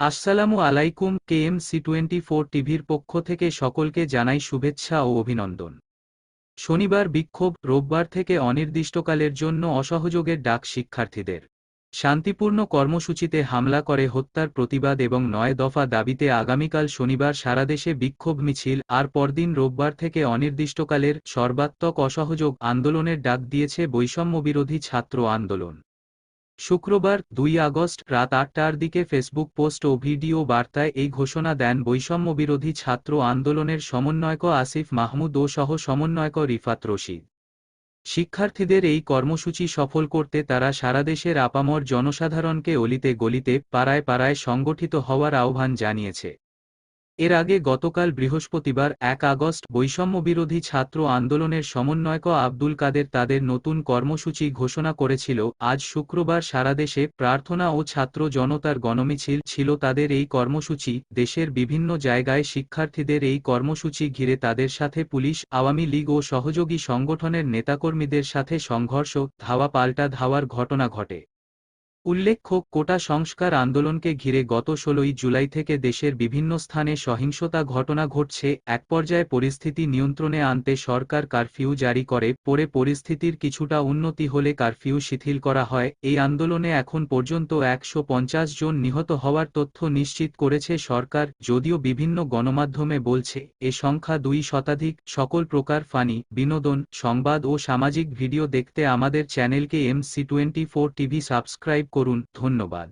আসসালামু আলাইকুম কে KMC twenty four টিভির পক্ষ থেকে সকলকে জানাই শুভেচ্ছা ও অভিনন্দন। শনিবার বিক্ষোভ, রোববার থেকে অনির্দিষ্টকালের জন্য অসহযোগের ডাক শিক্ষার্থীদের। শান্তিপূর্ণ কর্মসূচিতে হামলা করে হত্যার প্রতিবাদ এবং নয় দফা দাবিতে আগামীকাল শনিবার সারাদেশে বিক্ষোভ মিছিল, আর পরদিন রোববার থেকে অনির্দিষ্টকালের সর্বাত্মক অসহযোগ আন্দোলনের ডাক দিয়েছে বৈষম্যবিরোধী ছাত্র আন্দোলন। শুক্রবার, দুই আগস্ট, রাত আটটার দিকে ফেসবুক পোস্ট ও ভিডিও বার্তায় এই ঘোষণা দেন বৈষম্যবিরোধী ছাত্র আন্দোলনের সমন্বয়ক আসিফ মাহমুদ ও সহ সমন্বয়ক রিফাত রশিদ। শিক্ষার্থীদের এই কর্মসূচি সফল করতে তারা সারাদেশের আপামর জনসাধারণকে অলিতে গলিতে, পাড়ায় পাড়ায় সংগঠিত হওয়ার আহ্বান জানিয়েছে। এর আগে গতকাল বৃহস্পতিবার এক আগস্ট বৈষম্যবিরোধী ছাত্র আন্দোলনের সমন্বয়ক আব্দুল কাদের তাদের নতুন কর্মসূচি ঘোষণা করেছিল। আজ শুক্রবার সারাদেশে প্রার্থনা ও ছাত্র জনতার গণমিছিল ছিল। তাদের এই কর্মসূচি দেশের বিভিন্ন জায়গায় শিক্ষার্থীদের এই কর্মসূচি ঘিরে তাদের সাথে পুলিশ, আওয়ামী লীগ ও সহযোগী সংগঠনের নেতাকর্মীদের সাথে সংঘর্ষ ধাওয়া পাল্টা ধাওয়ার ঘটনা ঘটে। উল্লেখ্য, কোটা সংস্কার আন্দোলনকে ঘিরে গত ষোলোই জুলাই থেকে দেশের বিভিন্ন স্থানে সহিংসতা ঘটনা ঘটছে। এক পর্যায়ে পরিস্থিতি নিয়ন্ত্রণে আনতে সরকার কারফিউ জারি করে, পরে পরিস্থিতির কিছুটা উন্নতি হলে কারফিউ শিথিল করা হয়। এই আন্দোলনে এখন পর্যন্ত একশো পঞ্চাশ জন নিহত হওয়ার তথ্য নিশ্চিত করেছে সরকার, যদিও বিভিন্ন গণমাধ্যমে বলছে, এ সংখ্যা দুই শতাধিক। সকল প্রকার ফানি, বিনোদন, সংবাদ ও সামাজিক ভিডিও দেখতে আমাদের চ্যানেলকে এমসি টোয়েন্টি টিভি সাবস্ক্রাইব করুন ধন্যবাদ।